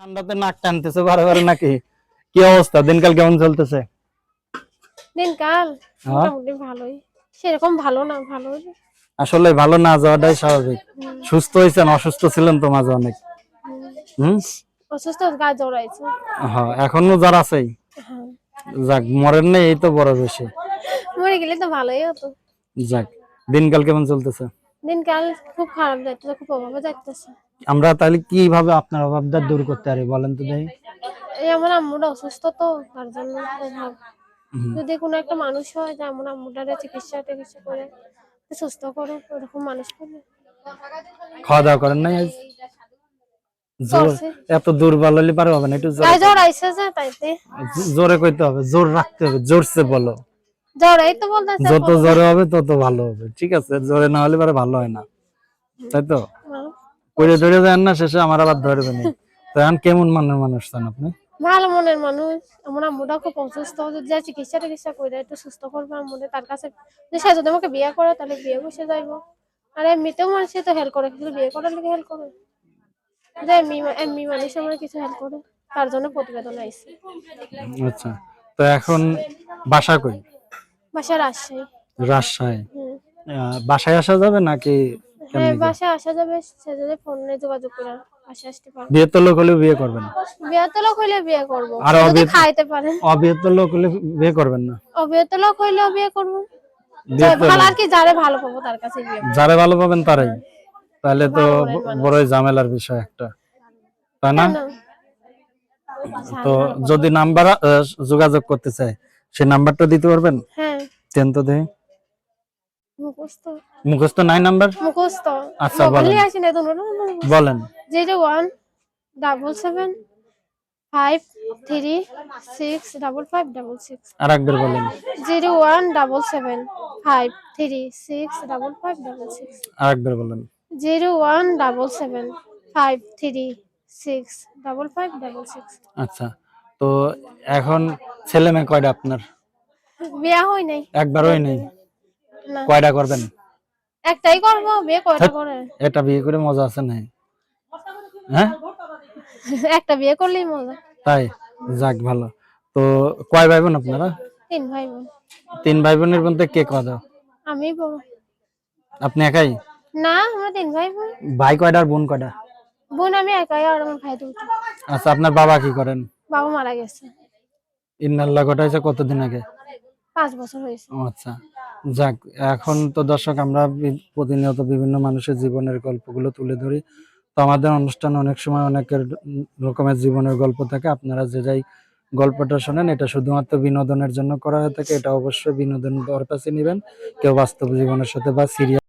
ঠান্ডাতে নাক টানতেছে বারে বারে নাকি? কি অবস্থা? দিনকাল কেমন চলতেছে? দিনকাল হ্যাঁ? মোটামুটি ভালোই। সেরকম ভালো না ভালো আসলে ভালো না যাওয়াটাই স্বাভাবিক। সুস্থ হয়েছেন অসুস্থ ছিলেন তো মাঝে অনেক। হুম। অসুস্থ গা জড়াইছে হ্যাঁ এখনও যারা আছেই? হ্যাঁ। যাক মরেন নেই এই তো বড় বেশি। মরে গেলে তো ভালোই হতো। যাক দিনকাল কেমন চলতেছে? দিনকাল খুব খারাপ যাইতেছে খুব অভাবে যাইতেছে। আমরা তাহলে কীভাবে আপনার অভাবটা দূর করতে পারি বলেন তো দেখি। এই আমার আম্মুটা অসুস্থ তো তার জন্য অভাব। যদি কোনো একটা মানুষ হয় যে আমার আম্মুটারে চিকিৎসা টিকিৎসা করে সুস্থ করে ওরকম মানুষ করে খাওয়া দাওয়া করেন নাই আজ? জোর। এত দুর্বল হলে পারে হবে না একটু জোরে- গায়ে জড়াইছে যে তাইতে। জোরে কইতে হবে জোর রাখতে হবে জোরসে বলো। জড়াই তো বলতেছে যত জোরে হবে তত ভালো হবে ঠিক আছে? জোরে না হলে পরে ভালো হয় না। তাই তো? পড়ে ধরে দেন না শেষে আমার আবার ধরবে না। তো এখন কেমন মানের মানুষ চান আপনি? ভালো মনের মানুষ। আমার আম্মুটা খুব অসুস্থ যদি যা চিকিৎসা টিকিৎসা করে একটু সুস্থ করব আম্মুদের তার কাছে যে সে যদি আমাকে বিয়ে করে তাহলে বিয়ে বসে যাইবো। আর এমনিতেও মানুষ তো হেল্প করে কিন্তু বিয়ে করার লিগে হেল্প করে। যে এমনি এমনি মানুষ আমার কিছু হেল্প করে তার জন্য প্রতিবেদন আইসি। আচ্ছা তো এখন বাসা কই? বাসায় রাজশাহী। রাজশাহী। বাসায় আসা যাবে নাকি হ্যাঁ বাসায় আসা যাবে সে ফোনে যোগাযোগ করে বাসায় আসতে পারে বিয়ে লোক হলে বিয়ে করবেন বিয়ে লোক হইলে বিয়ে করব। আর সে যদি অবিয়ে- খাইতে পারে। অবিয়ে লোক হলে বিয়ে করবেন না। অবিয়ে লোক হইলেও বিয়ে করব। ভালো আর কি যারে ভালো পাবো তার কাছে বিয়ে করব। যারা ভালো পাবেন তারাই। তাহলে তো। বড়ই ঝামেলার বিষয় একটা। তাই না? তো যদি নাম্বার যোগাযোগ করতে চায় সেই নাম্বারটা দিতে পারবেন? হ্যাঁ। দেন তো দেখি মুখস্থ। মুখস্থ নাই নাম্বার মুখস্থ। আচ্ছা, বলেন। আসি না বলেন। One double seven five three six double five double six আর একবার বলেন। Zero one double seven five three six double five double six আর একবার বলেন। Zero one double seven five three six double five double six আচ্ছা তো এখন ছেলে মেয়ে কয়টা আপনার? বিয়া হয় নাই। একবার নেই? না কয়টা করবেন? একটাই করব বিয়ে কয়টা করে? এটা বিয়ে করে মজা আছে নাই? হ্যাঁ? একটা বিয়ে করলেই মজা। তাই যাক ভালো। তো কয় ভাই বোন আপনারা? তিন ভাই বোন তিন ভাই বোনের মধ্যে কে কত আমি বড় আপনি একাই? না আমরা তিন ভাই বোন ভাই কয়টা আর বোন কয়টা? বোন আমি একাই আর আমার ভাই দুটো আচ্ছা আপনার বাবা কি করেন? বাবা মারা গেছে। ইন্নাল্লাহ ঘটাইছে কতদিন আগে? পাঁচ বছর হয়েছে। আচ্ছা। যাক, এখন তো দর্শক, আমরা প্রতিনিয়ত বিভিন্ন মানুষের জীবনের গল্পগুলো তুলে ধরি। তো আমাদের অনুষ্ঠানে অনেক সময় অনেকের রকমের জীবনের গল্প থাকে। আপনারা যে যাই গল্পটা শোনেন, এটা শুধুমাত্র বিনোদনের জন্য করা হয়ে থাকে। এটা অবশ্যই বিনোদন পারপাসে নেবেন। কেউ বাস্তব জীবনের সাথে বা সিরিয়াস